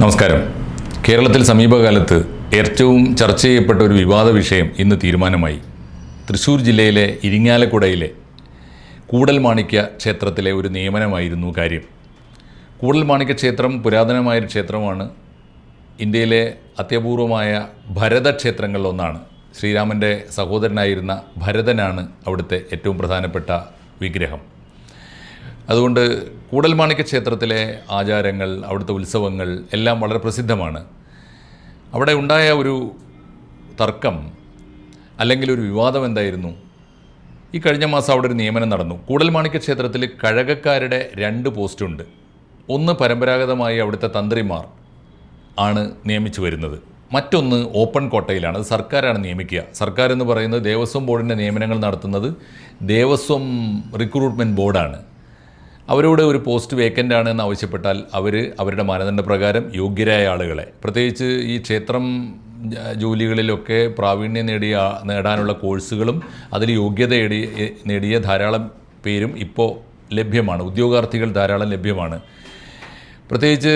നമസ്കാരം. കേരളത്തിൽ സമീപകാലത്ത് ഏറ്റവും ചർച്ച ചെയ്യപ്പെട്ട ഒരു വിവാദ വിഷയം ഇന്ന് തീരുമാനമായി. തൃശ്ശൂർ ജില്ലയിലെ ഇരിങ്ങാലക്കുടയിലെ കൂടൽ മാണിക്യ ക്ഷേത്രത്തിലെ ഒരു നിയമനമായിരുന്നു കാര്യം. കൂടൽ മാണിക്യ ക്ഷേത്രം പുരാതനമായൊരു ക്ഷേത്രമാണ്. ഇന്ത്യയിലെ അത്യപൂർവമായ ഭരതക്ഷേത്രങ്ങളിലൊന്നാണ്. ശ്രീരാമന്റെ സഹോദരനായിരുന്ന ഭരതനാണ് അവിടുത്തെ ഏറ്റവും പ്രധാനപ്പെട്ട വിഗ്രഹം. അതുകൊണ്ട് കൂടൽമാണിക്യ ക്ഷേത്രത്തിലെ ആചാരങ്ങൾ അവിടുത്തെ ഉത്സവങ്ങൾ എല്ലാം വളരെ പ്രസിദ്ധമാണ്. അവിടെ ഉണ്ടായ ഒരു തർക്കം അല്ലെങ്കിൽ ഒരു വിവാദം എന്തായിരുന്നു? ഈ കഴിഞ്ഞ മാസം അവിടെ ഒരു നിയമനം നടന്നു. കൂടൽമാണിക്യ ക്ഷേത്രത്തിൽ കഴകക്കാരുടെ രണ്ട് പോസ്റ്റുണ്ട്. ഒന്ന് പരമ്പരാഗതമായി അവിടുത്തെ തന്ത്രിമാർ ആണ് നിയമിച്ചു വരുന്നത്. മറ്റൊന്ന് ഓപ്പൺ കോട്ടയിലാണ്. അത് സർക്കാരാണ് നിയമിക്കുക. സർക്കാർ എന്ന് പറയുന്നത് ദേവസ്വം ബോർഡിന്റെ നിയമനങ്ങൾ നടത്തുന്നത് ദേവസ്വം റിക്രൂട്ട്മെന്റ് ബോർഡാണ്. അവരോട് ഒരു പോസ്റ്റ് വേക്കന്റ് ആണ് എന്ന് ആവശ്യപ്പെട്ടാൽ അവർ അവരുടെ മാനദണ്ഡപ്രകാരം യോഗ്യരായ ആളുകളെ. പ്രത്യേകിച്ച് ഈ ക്ഷേത്രം ജോലികളിലൊക്കെ പ്രാവീണ്യം നേടിയ നേടാനുള്ള കോഴ്സുകളും അതിൽ യോഗ്യത നേടിയ ധാരാളം പേരും ഇപ്പോൾ ലഭ്യമാണ്. ഉദ്യോഗാർത്ഥികൾ ധാരാളം ലഭ്യമാണ്. പ്രത്യേകിച്ച്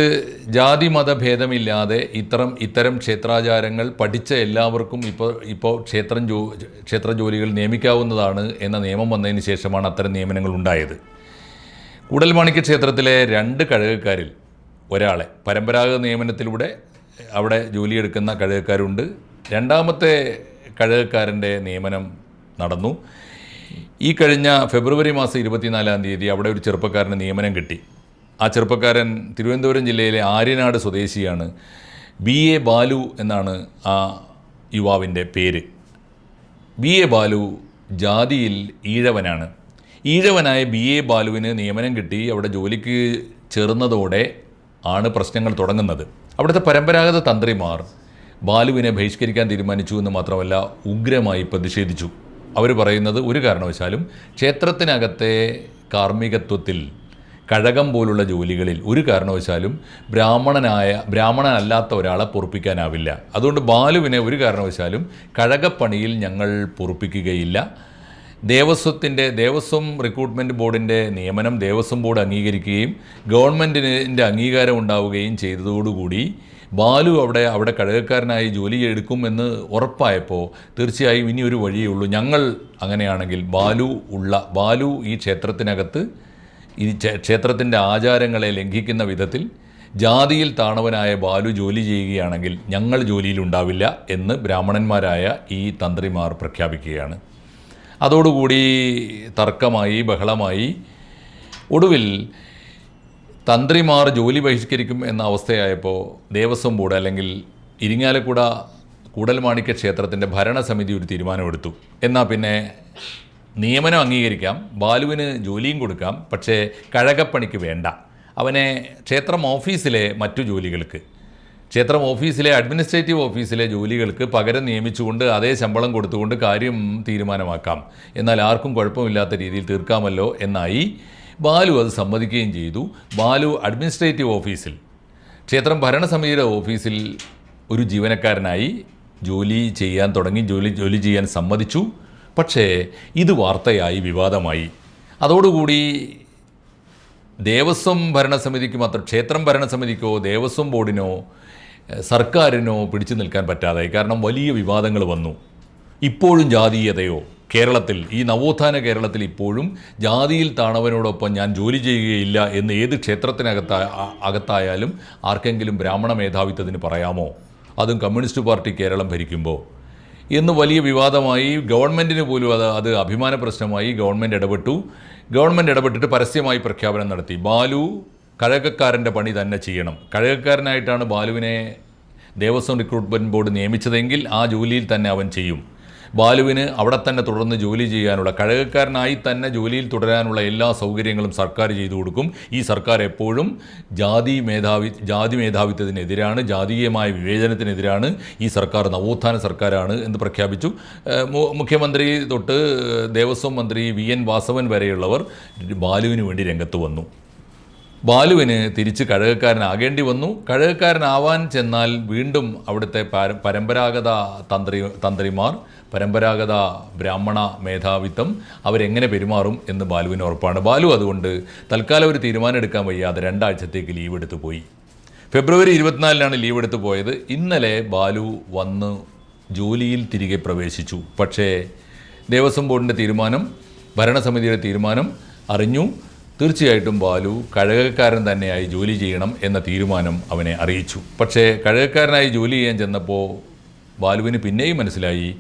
ജാതി മതഭേദമില്ലാതെ ഇത്തരം ഇത്തരം ക്ഷേത്രാചാരങ്ങൾ പഠിച്ച എല്ലാവർക്കും ഇപ്പോൾ ഇപ്പോൾ ക്ഷേത്രം ജോ ക്ഷേത്ര ജോലികൾ നിയമിക്കാവുന്നതാണ് എന്ന നിയമം വന്നതിന് ശേഷമാണ് അത്തരം നിയമനങ്ങൾ ഉണ്ടായത്. കൂടൽമാണിക്യ ക്ഷേത്രത്തിലെ രണ്ട് കഴകക്കാരിൽ ഒരാളെ പരമ്പരാഗത നിയമനത്തിലൂടെ അവിടെ ജോലിയെടുക്കുന്ന കഴകക്കാരുണ്ട്. രണ്ടാമത്തെ കഴകക്കാരന്റെ നിയമനം നടന്നു. ഈ കഴിഞ്ഞ ഫെബ്രുവരി മാസം ഇരുപത്തിനാലാം തീയതി അവിടെ ഒരു ചെറുപ്പക്കാരന് നിയമനം കിട്ടി. ആ ചെറുപ്പക്കാരൻ തിരുവനന്തപുരം ജില്ലയിലെ ആര്യനാട് സ്വദേശിയാണ്. ബി. എ. ബാലു എന്നാണ് ആ യുവാവിന്റെ പേര്. ബി. എ. ബാലു ജാതിയിൽ ഈഴവനാണ്. ഈഴവനായ ബി എ ബാലുവിന് നിയമനം കിട്ടി അവിടെ ജോലിക്ക് ചേർന്നതോടെ ആണ് പ്രശ്നങ്ങൾ തുടങ്ങുന്നത്. അവിടുത്തെ പരമ്പരാഗത തന്ത്രിമാർ ബാലുവിനെ ബഹിഷ്കരിക്കാൻ തീരുമാനിച്ചു എന്ന് മാത്രമല്ല ഉഗ്രമായി പ്രതിഷേധിച്ചു. അവർ പറയുന്നത് ഒരു കാരണവശാലും ക്ഷേത്രത്തിനകത്തെ കാർമ്മികത്വത്തിൽ കഴകം പോലുള്ള ജോലികളിൽ ഒരു കാരണവശാലും ബ്രാഹ്മണനായ ബ്രാഹ്മണനല്ലാത്ത ഒരാളെ പൊറുപ്പിക്കാനാവില്ല. അതുകൊണ്ട് ബാലുവിനെ ഒരു കാരണവശാലും കഴകപ്പണിയിൽ ഞങ്ങൾ പൊറുപ്പിക്കുകയില്ല. ദേവസ്വത്തിന്റെ ദേവസ്വം റിക്രൂട്ട്മെന്റ് ബോർഡിന്റെ നിയമനം ദേവസ്വം ബോർഡ് അംഗീകരിക്കുകയും ഗവൺമെന്റിന്റെ അംഗീകാരം ഉണ്ടാവുകയും ചെയ്തതോടുകൂടി ബാലു അവിടെ അവിടെ കഴകക്കാരനായി ജോലി എടുക്കുമെന്ന് ഉറപ്പായപ്പോൾ തീർച്ചയായും ഇനി ഒരു വഴിയേ ഉള്ളൂ. ഞങ്ങൾ അങ്ങനെയാണെങ്കിൽ ബാലു ഉള്ള ബാലു ഈ ക്ഷേത്രത്തിനകത്ത് ഈ ക്ഷേത്രത്തിന്റെ ആചാരങ്ങളെ ലംഘിക്കുന്ന വിധത്തിൽ ജാതിയിൽ താണവനായ ബാലു ജോലി ചെയ്യുകയാണെങ്കിൽ ഞങ്ങൾ ജോലിയിലുണ്ടാവില്ല എന്ന് ബ്രാഹ്മണന്മാരായ ഈ തന്ത്രിമാർ പ്രഖ്യാപിക്കുകയാണ്. അതോടുകൂടി തർക്കമായി ബഹളമായി. ഒടുവിൽ തന്ത്രിമാർ ജോലി ബഹിഷ്കരിക്കും എന്ന അവസ്ഥയായപ്പോൾ ദേവസ്വം ബോർഡ് അല്ലെങ്കിൽ ഇരിങ്ങാലക്കുട കൂടൽമാണിക്യ ക്ഷേത്രത്തിന്റെ ഭരണസമിതി ഒരു തീരുമാനമെടുത്തു. എന്നാൽ പിന്നെ നിയമനം അംഗീകരിക്കാം ബാലുവിന് ജോലിയും കൊടുക്കാം പക്ഷേ കഴകപ്പണിക്ക് വേണ്ട. അവനെ ക്ഷേത്രം ഓഫീസിലെ മറ്റു ജോലികൾക്ക്. ക്ഷേത്രം ഓഫീസിലെ അഡ്മിനിസ്ട്രേറ്റീവ് ഓഫീസിലെ ജോലികൾക്ക് പകരം നിയമിച്ചുകൊണ്ട് അതേ ശമ്പളം കൊടുത്തുകൊണ്ട് കാര്യം തീരുമാനമാക്കാം. എന്നാൽ ആർക്കും കുഴപ്പമില്ലാത്ത രീതിയിൽ തീർക്കാമല്ലോ എന്നായി ബാലു അത് സമ്മതിക്കുകയും ചെയ്തു. ബാലു അഡ്മിനിസ്ട്രേറ്റീവ് ഓഫീസിൽ ക്ഷേത്രം ഭരണസമിതിയുടെ ഓഫീസിൽ ഒരു ജീവനക്കാരനായി ജോലി ചെയ്യാൻ തുടങ്ങി ജോലി ജോലി ചെയ്യാൻ സമ്മതിച്ചു. പക്ഷേ ഇത് വാർത്തയായി വിവാദമായി. അതോടുകൂടി ദേവസ്വം ഭരണസമിതിക്ക് മാത്രം ക്ഷേത്രം ഭരണസമിതിക്കോ ദേവസ്വം ബോർഡിനോ സർക്കാരിനോ പിടിച്ചു നിൽക്കാൻ പറ്റാതായി കാരണം വലിയ വിവാദങ്ങൾ വന്നു. ഇപ്പോഴും ജാതീയതയോ കേരളത്തിൽ ഈ നവോത്ഥാന കേരളത്തിൽ ഇപ്പോഴും ജാതിയിൽ താണവനോടൊപ്പം ഞാൻ ജോലി ചെയ്യുകയില്ല എന്ന് ഏത് ക്ഷേത്രത്തിനകത്ത അകത്തായാലും ആർക്കെങ്കിലും ബ്രാഹ്മണ മേധാവിത്വത്തിന് പറയാമോ? അതും കമ്മ്യൂണിസ്റ്റ് പാർട്ടി കേരളം ഭരിക്കുമ്പോൾ എന്ന് വലിയ വിവാദമായി ഗവൺമെന്റിന് പോലും അത് അത് അഭിമാന പ്രശ്നമായി ഗവൺമെന്റ് ഇടപെട്ടു. ഗവൺമെന്റ് ഇടപെട്ടിട്ട് പരസ്യമായി പ്രഖ്യാപനം നടത്തി. ബാലു കഴകക്കാരന്റെ പണി തന്നെ ചെയ്യണം. കഴകക്കാരനായിട്ടാണ് ബാലുവിനെ ദേവസ്വം റിക്രൂട്ട്മെന്റ് ബോർഡ് നിയമിച്ചതെങ്കിൽ ആ ജോലിയിൽ തന്നെ അവൻ ചെയ്യും. ബാലുവിന് അവിടെ തന്നെ തുടർന്ന് ജോലി ചെയ്യാനുള്ള കഴകക്കാരനായി തന്നെ ജോലിയിൽ തുടരാനുള്ള എല്ലാ സൗകര്യങ്ങളും സർക്കാർ ചെയ്തു കൊടുക്കും. ഈ സർക്കാർ എപ്പോഴും ജാതി മേധാവി ജാതി മേധാവിത്വത്തിനെതിരാണ് ജാതീയമായ വിവേചനത്തിനെതിരാണ് ഈ സർക്കാർ നവോത്ഥാന സർക്കാരാണ് എന്ന് പ്രഖ്യാപിച്ചു. മുഖ്യമന്ത്രി തൊട്ട് ദേവസ്വം മന്ത്രി വി എൻ വാസവൻ വരെയുള്ളവർ ബാലുവിന് വേണ്ടി രംഗത്ത് വന്നു. ബാലുവിന് തിരിച്ച് കഴകക്കാരനാകേണ്ടി വന്നു. കഴകക്കാരനാവാൻ ചെന്നാൽ വീണ്ടും അവിടുത്തെ പരമ്പരാഗത തന്ത്രി തന്ത്രിമാർ പരമ്പരാഗത ബ്രാഹ്മണ മേധാവിത്വം അവരെങ്ങനെ പെരുമാറും എന്ന് ബാലുവിന് ഉറപ്പാണ്. ബാലു അതുകൊണ്ട് തൽക്കാലം ഒരു തീരുമാനം എടുക്കാൻ വയ്യാതെ രണ്ടാഴ്ചത്തേക്ക് ലീവ് എടുത്തു പോയി. ഫെബ്രുവരി ഇരുപത്തിനാലിനാണ് ലീവ് എടുത്ത് പോയത്. ഇന്നലെ ബാലു വന്ന് ജോലിയിൽ തിരികെ പ്രവേശിച്ചു. പക്ഷേ ദേവസ്വം ബോർഡിന്റെ തീരുമാനം ഭരണസമിതിയുടെ തീരുമാനം അറിഞ്ഞു. തീർച്ചയായിട്ടും ബാലു കഴകക്കാരൻ തന്നെയായി ജോലി ചെയ്യണം എന്ന തീരുമാനം അവനെ അറിയിച്ചു. പക്ഷേ കഴകക്കാരനായി ജോലി ചെയ്യാൻ ചെന്നപ്പോൾ ബാലുവിന് പിന്നെയും മനസ്സിലായി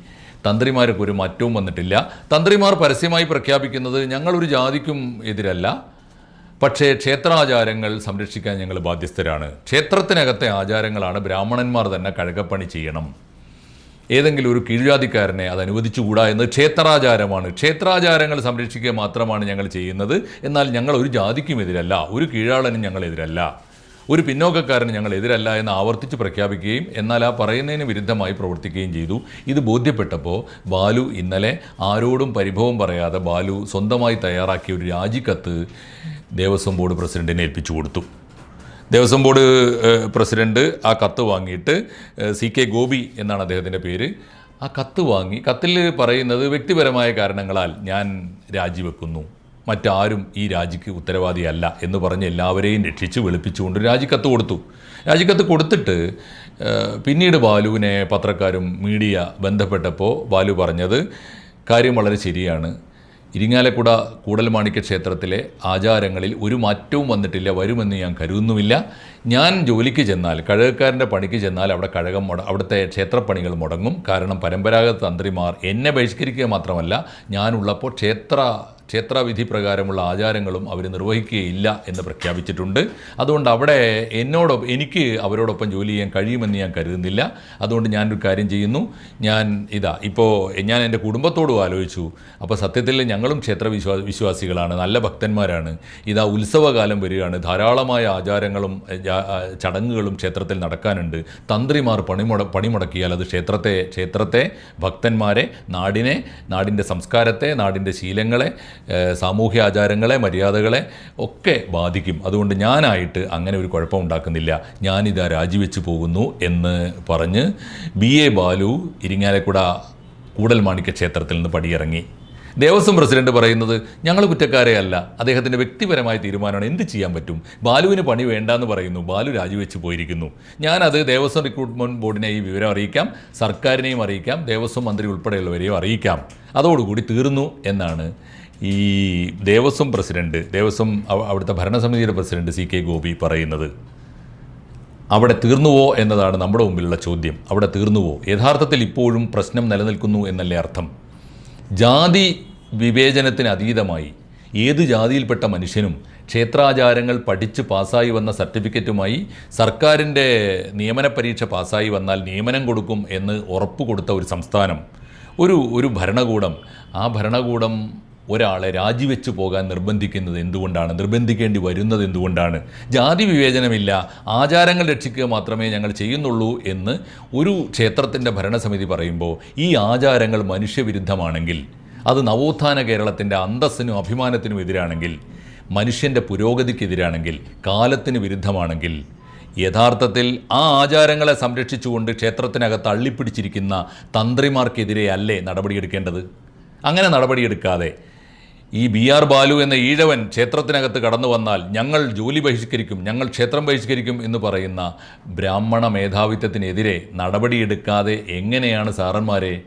തന്ത്രിമാർക്ക് ഒരു മാറ്റവും വന്നിട്ടില്ല. തന്ത്രിമാർ പരസ്യമായി പ്രഖ്യാപിക്കുന്നത് ഞങ്ങളൊരു ജാതിക്കും എതിരല്ല. പക്ഷേ ക്ഷേത്രാചാരങ്ങൾ സംരക്ഷിക്കാൻ ഞങ്ങൾ ബാധ്യസ്ഥരാണ്. ക്ഷേത്രത്തിനകത്തെ ആചാരങ്ങളാണ് ബ്രാഹ്മണന്മാർ തന്നെ കഴകപ്പണി ചെയ്യണം. ഏതെങ്കിലും ഒരു കീഴ്ജാതിക്കാരനെ അത് അനുവദിച്ചുകൂടാ എന്ന് ക്ഷേത്രാചാരമാണ്. ക്ഷേത്രാചാരങ്ങൾ സംരക്ഷിക്കുക മാത്രമാണ് ഞങ്ങൾ ചെയ്യുന്നത്. എന്നാൽ ഞങ്ങൾ ഒരു ജാതിക്കും എതിരല്ല ഒരു കീഴാളനും ഞങ്ങൾ എതിരല്ല ഒരു പിന്നോക്കക്കാരന് ഞങ്ങൾ എതിരല്ല എന്ന് ആവർത്തിച്ച് പ്രഖ്യാപിക്കുകയും എന്നാൽ ആ പറയുന്നതിന് വിരുദ്ധമായി പ്രവർത്തിക്കുകയും ചെയ്തു. ഇത് ബോധ്യപ്പെട്ടപ്പോൾ ബാലു ഇന്നലെ ആരോടും പരിഭവം പറയാതെ ബാലു സ്വന്തമായി തയ്യാറാക്കിയ ഒരു രാജിക്കത്ത് ദേവസ്വം ബോർഡ് പ്രസിഡന്റിനെ ഏൽപ്പിച്ചു കൊടുത്തു. ദേവസ്വം ബോർഡ് പ്രസിഡന്റ് ആ കത്ത് വാങ്ങിയിട്ട് സി കെ ഗോപി എന്നാണ് അദ്ദേഹത്തിന്റെ പേര്. ആ കത്ത് വാങ്ങി കത്തിൽ പറയുന്നത് വ്യക്തിപരമായ കാരണങ്ങളാൽ ഞാൻ രാജിവെക്കുന്നു. മറ്റാരും ഈ രാജിക്ക് ഉത്തരവാദിയല്ല എന്ന് പറഞ്ഞ് എല്ലാവരെയും രക്ഷിച്ച് വെളുപ്പിച്ചുകൊണ്ട് രാജിക്കത്ത് കൊടുത്തു. രാജിക്കത്ത് കൊടുത്തിട്ട് പിന്നീട് ബാലുവിനെ പത്രക്കാരും മീഡിയ ബന്ധപ്പെട്ടപ്പോൾ ബാലു പറഞ്ഞത് കാര്യം വളരെ ശരിയാണ്. ഇരിങ്ങാലക്കുട കൂടൽമാണിക്യ ക്ഷേത്രത്തിലെ ആചാരങ്ങളിൽ ഒരു മാറ്റവും വന്നിട്ടില്ല വരുമെന്ന് ഞാൻ കരുതുന്നുമില്ല. ഞാൻ ജോലിക്ക് ചെന്നാൽ കഴകക്കാരന്റെ പണിക്ക് ചെന്നാൽ അവിടെ കഴകം മുട അവിടുത്തെ ക്ഷേത്രപ്പണികൾ മുടങ്ങും. കാരണം പരമ്പരാഗത തന്ത്രിമാർ എന്നെ ബഹിഷ്കരിക്കുക മാത്രമല്ല ഞാനുള്ളപ്പോൾ ക്ഷേത്ര ക്ഷേത്രവിധി പ്രകാരമുള്ള ആചാരങ്ങളും അവർ നിർവഹിക്കുകയില്ല എന്ന് പ്രഖ്യാപിച്ചിട്ടുണ്ട്. അതുകൊണ്ട് അവിടെ എന്നോടൊപ്പം എനിക്ക് അവരോടൊപ്പം ജോലി ചെയ്യാൻ കഴിയുമെന്ന് ഞാൻ കരുതുന്നില്ല. അതുകൊണ്ട് ഞാനൊരു കാര്യം ചെയ്യുന്നു. ഞാൻ ഇതാ ഇപ്പോൾ ഞാൻ എന്റെ കുടുംബത്തോടും ആലോചിച്ചു. അപ്പോൾ സത്യത്തിൽ ഞങ്ങളും ക്ഷേത്ര വിശ്വാ വിശ്വാസികളാണ് നല്ല ഭക്തന്മാരാണ്. ഇതാ ഉത്സവകാലം വരികയാണ്. ധാരാളമായ ആചാരങ്ങളും ചടങ്ങുകളും ക്ഷേത്രത്തിൽ നടക്കാനുണ്ട്. തന്ത്രിമാർ പണിമുട പണിമുടക്കിയാൽ അത് ക്ഷേത്രത്തെ ക്ഷേത്രത്തെ ഭക്തന്മാരെ നാടിനെ നാടിന്റെ സംസ്കാരത്തെ നാടിന്റെ ശീലങ്ങളെ സാമൂഹ്യ ആചാരങ്ങളെ മര്യാദകളെ ഒക്കെ ബാധിക്കും. അതുകൊണ്ട് ഞാനായിട്ട് അങ്ങനെ ഒരു കുഴപ്പം കുഴപ്പമുണ്ടാക്കുന്നില്ല ഞാനിതാ രാജിവെച്ച് പോകുന്നു എന്ന് പറഞ്ഞ് ബി എ ബാലു ഇരിങ്ങാലക്കുട കൂടൽമാണിക്യ ക്ഷേത്രത്തിൽ നിന്ന് പടിയിറങ്ങി. ദേവസ്വം പ്രസിഡന്റ് പറയുന്നത് ഞങ്ങൾ കുറ്റക്കാരെ അല്ല. അദ്ദേഹത്തിന്റെ വ്യക്തിപരമായ തീരുമാനമാണ്. എന്ത് ചെയ്യാൻ പറ്റും? ബാലുവിന് പണി വേണ്ടാന്ന് പറയുന്നു. ബാലു രാജിവെച്ച് പോയിരിക്കുന്നു. ഞാനത് ദേവസ്വം റിക്രൂട്ട്മെന്റ് ബോർഡിനെ ഈ വിവരം അറിയിക്കാം. സർക്കാരിനെയും അറിയിക്കാം. ദേവസ്വം മന്ത്രി ഉൾപ്പെടെയുള്ളവരെയും അറിയിക്കാം. അതോടുകൂടി തീർന്നു എന്നാണ് ഈ ദേവസ്വം പ്രസിഡന്റ് ദേവസ്വം അവ- അവിടുത്തെ ഭരണസമിതിയുടെ പ്രസിഡന്റ് സി കെ ഗോപി പറയുന്നത് അവിടെ തീർന്നുവോ എന്നതാണ് നമ്മുടെ മുമ്പിലുള്ള ചോദ്യം. അവിടെ തീർന്നുവോ? യഥാർത്ഥത്തിൽ ഇപ്പോഴും പ്രശ്നം നിലനിൽക്കുന്നു എന്നല്ലേ അർത്ഥം? ജാതി വിവേചനത്തിന് അതീതമായി ഏത് ജാതിയിൽപ്പെട്ട മനുഷ്യനും ക്ഷേത്രാചാരങ്ങൾ പഠിച്ച് പാസ്സായി വന്ന സർട്ടിഫിക്കറ്റുമായി സർക്കാരിന്റെ നിയമന പരീക്ഷ പാസ്സായി വന്നാൽ നിയമനം കൊടുക്കും എന്ന് ഉറപ്പ് കൊടുത്ത ഒരു സംസ്ഥാനം ഒരു ഒരു ഭരണകൂടം ആ ഭരണകൂടം ഒരാളെ രാജിവെച്ച് പോകാൻ നിർബന്ധിക്കുന്നത് എന്തുകൊണ്ടാണ്? നിർബന്ധിക്കേണ്ടി വരുന്നത് എന്തുകൊണ്ടാണ്? ജാതി വിവേചനമില്ല ആചാരങ്ങൾ രക്ഷിക്കുക മാത്രമേ ഞങ്ങൾ ചെയ്യുന്നുള്ളൂ എന്ന് ഒരു ക്ഷേത്രത്തിന്റെ ഭരണസമിതി പറയുമ്പോൾ ഈ ആചാരങ്ങൾ മനുഷ്യവിരുദ്ധമാണെങ്കിൽ അത് നവോത്ഥാന കേരളത്തിന്റെ അന്തസ്സിനും അഭിമാനത്തിനും എതിരാണെങ്കിൽ മനുഷ്യന്റെ പുരോഗതിക്കെതിരാണെങ്കിൽ കാലത്തിന് വിരുദ്ധമാണെങ്കിൽ യഥാർത്ഥത്തിൽ ആ ആചാരങ്ങളെ സംരക്ഷിച്ചുകൊണ്ട് ക്ഷേത്രത്തിനകത്ത് അള്ളിപ്പിടിച്ചിരിക്കുന്ന തന്ത്രിമാർക്കെതിരെ അല്ലേ നടപടിയെടുക്കേണ്ടത്? അങ്ങനെ നടപടിയെടുക്കാതെ ഈ ബി ആർ ബാലു എന്ന ഈഴവൻ ക്ഷേത്രത്തിനകത്ത് കടന്നു വന്നാൽ ഞങ്ങൾ ജോലി ബഹിഷ്കരിക്കും ഞങ്ങൾ ക്ഷേത്രം ബഹിഷ്കരിക്കും എന്ന് പറയുന്ന ബ്രാഹ്മണ മേധാവിത്വത്തിനെതിരെ നടപടിയെടുക്കാതെ എങ്ങനെയാണ് സാറന്മാരെ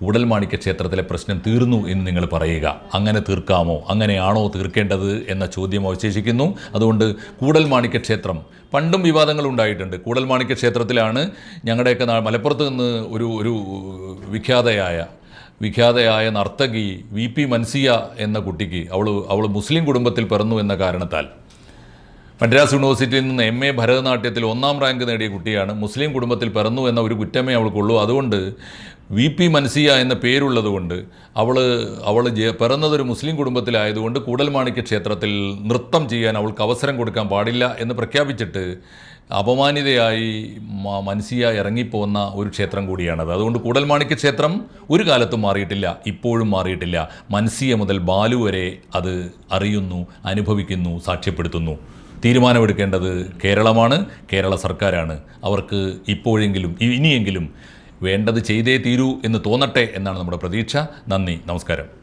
കൂടൽമാണിക്യ ക്ഷേത്രത്തിലെ പ്രശ്നം തീർന്നു എന്ന് നിങ്ങൾ പറയുക? അങ്ങനെ തീർക്കാമോ? അങ്ങനെയാണോ തീർക്കേണ്ടത് എന്ന ചോദ്യം അവശേഷിക്കുന്നു. അതുകൊണ്ട് കൂടൽമാണിക്യ ക്ഷേത്രം പണ്ടും വിവാദങ്ങൾ ഉണ്ടായിട്ടുണ്ട്. കൂടൽമാണിക്യ ക്ഷേത്രത്തിലാണ് ഞങ്ങളുടെയൊക്കെ മലപ്പുറത്ത് നിന്ന് ഒരു ഒരു വിഖ്യാതയായ വിഖ്യാതയായ നർത്തകി വി പി മൻസിയ എന്ന കുട്ടിക്ക് അവൾ അവൾ മുസ്ലിം കുടുംബത്തിൽ പിറന്നു എന്ന കാരണത്താൽ മദ്രാസ് യൂണിവേഴ്സിറ്റിയിൽ നിന്ന് എം എ ഭരതനാട്യത്തിൽ ഒന്നാം റാങ്ക് നേടിയ കുട്ടിയാണ്. മുസ്ലിം കുടുംബത്തിൽ പിറന്നു എന്ന ഒരു കുറ്റമേ അവൾക്കുള്ളൂ. അതുകൊണ്ട് വി പി മൻസിയ എന്ന പേരുള്ളതുകൊണ്ട് അവൾ അവൾ പിറന്നതൊരു മുസ്ലിം കുടുംബത്തിലായതുകൊണ്ട് കൂടൽമാണിക്യ ക്ഷേത്രത്തിൽ നൃത്തം ചെയ്യാൻ അവൾക്ക് അവസരം കൊടുക്കാൻ പാടില്ല എന്ന് പ്രഖ്യാപിച്ചിട്ട് അപമാനിതയായി മനസിയ മൻസിയ ഇറങ്ങിപ്പോന്ന ഒരു ക്ഷേത്രം കൂടിയാണത്. അതുകൊണ്ട് കൂടൽമാണിക്യ ക്ഷേത്രം ഒരു കാലത്തും മാറിയിട്ടില്ല ഇപ്പോഴും മാറിയിട്ടില്ല. മൻസിയ മുതൽ ബാലു വരെ അത് അറിയുന്നു അനുഭവിക്കുന്നു സാക്ഷ്യപ്പെടുത്തുന്നു. തീരുമാനമെടുക്കേണ്ടത് കേരളമാണ് കേരള സർക്കാരാണ്. അവർക്ക് ഇപ്പോഴെങ്കിലും ഇനിയെങ്കിലും വേണ്ടത് ചെയ്തേ തീരൂ എന്ന് തോന്നട്ടെ എന്നാണ് നമ്മുടെ പ്രതീക്ഷ. നന്ദി നമസ്കാരം.